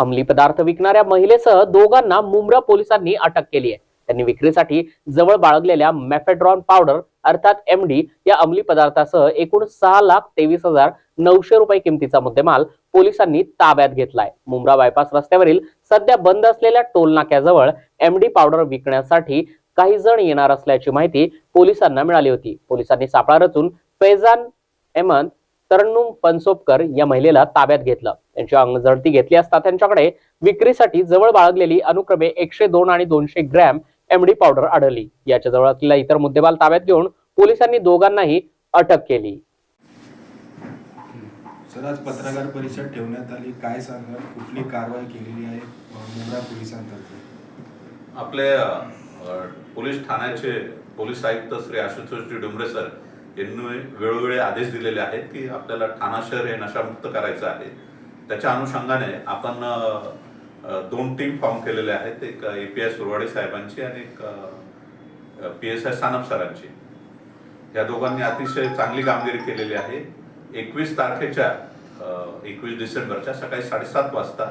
अंमली पदार्थ विकणाऱ्या महिलेसह दोघांना मुंब्रा पोलिसांनी अटक केली आहे. त्यांनी विक्रीसाठी जवळ बाळगलेल्या मॅफेड्रॉन पावडर अर्थात एम डी या अंमली पदार्थासह एकूण सहा लाख तेवीस हजार नऊशे रुपये किमतीचा मुद्देमाल पोलिसांनी ताब्यात घेतलाय मुंब्रा बायपास रस्त्यावरील सध्या बंद असलेल्या टोल नाक्याजवळ एम डी पावडर विकण्यासाठी काही जण येणार असल्याची माहिती पोलिसांना मिळाली होती. पोलिसांनी सापळा रचून फैजान एमन तरन्नुम पनसोपकर या महिलेला ताब्यात घेतलं. त्यांची अंगझडती घेतली असता त्यांच्याकडे विक्रीसाठी जवळ बाळगलेली अनुक्रमे एकशे दोन आणि दोनशे ग्रॅम एमडी पावडर आढळली. याच्या जवळ असलेला इतर मुद्देमाल ताब्यात घेऊन पोलिसांनी दोघांनाही अटक केली. सर आज पत्रकार परिषद ठेवण्यात आली. काय सांगाल? कुठली कारवाई केलेली आहे? मुंब्रा पोलिसांतर्फे. आपले पोलीस ठाण्याचे पोलीस आयुक्त श्री आशुतोषजी डुंबरे सर यांनी वेळोवेळी आदेश दिलेले आहेत की आपल्याला ठाणा शहर हे नशामुक्त करायचं आहे. त्याच्या अनुषंगाने आपण दोन टीम फॉर्म केलेल्या आहेत. एक ए पी आय सुरवाडे साहेबांची आणि एक पी एस आय सानप सरांची. या दोघांनी अतिशय चांगली कामगिरी केलेली आहे. एकवीस तारखेच्या एकवीस डिसेंबरच्या सकाळी साडेसात वाजता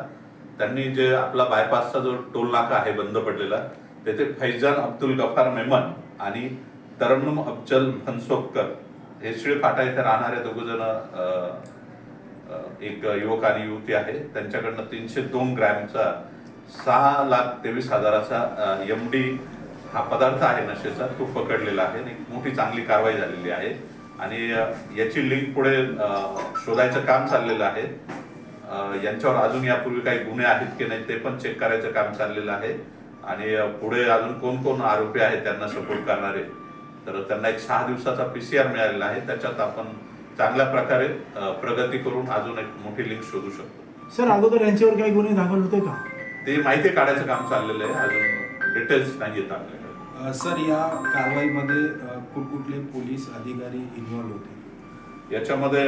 त्यांनी जे आपला बायपासचा जो टोल नाका आहे बंद पडलेला तेथे फैजान अब्दुल गफार मेमन आणि तरन्नुम अफजल हनसोपकर हे शिळ फाटा इथे राहणारे दोघ जण एक युवक आणि युवती आहे. त्यांच्याकडनं तीनशे दोन ग्रॅमचा सहा लाख तेवीस हजाराचा एम डी हा पदार्थ आहे नशेचा. तो पकडलेला आहे आणि एक मोठी चांगली कारवाई झालेली आहे. आणि याची लिंक पुढे शोधायचं काम चाललेलं आहे. यांच्यावर अजून यापूर्वी काही गुन्हे आहेत की नाही ते पण चेक करायचं काम चाललेलं आहे. आणि पुढे अजून कोण कोण आरोपी आहेत त्यांना सपोर्ट करणारे तर त्यांना एक सहा दिवसाचा पीसीआर मिळालेला आहे. त्याच्यात आपण चांगल्या प्रकारे प्रगती करून अजून एक मोठी लिंक शोधू शकतो. सर अगोदर यांच्यावर काही गुन्हे दाखल होते का? ते माहिती काढायचं काम चाललेलं आहे. अजून डिटेल्स नाही येत आपल्याकडे सर या कारवाईमध्ये कुठकुठले पोलीस अधिकारी इन्व्हॉल्व होते? याच्यामध्ये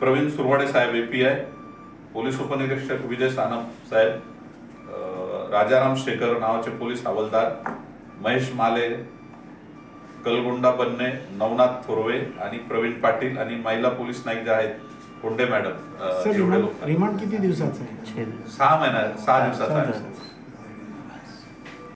प्रवीण सुरवाडे साहेब एपीआय पोलीस उपनिरीक्षक विजय सानप साहेब राजाराम शेखर नावाचे पोलीस हवालदार महेश माले कलगुंडा बन्ने नवनाथ थोरवे आणि प्रवीण पाटील आणि महिला पोलीस नाईक जे आहेत कोंडे मॅडम एवढे रिमांड लोक. रिमांड किती दिवसाचं आहे? सहा महिना सहा दिवसाचा सहा आहे दिवसाचं.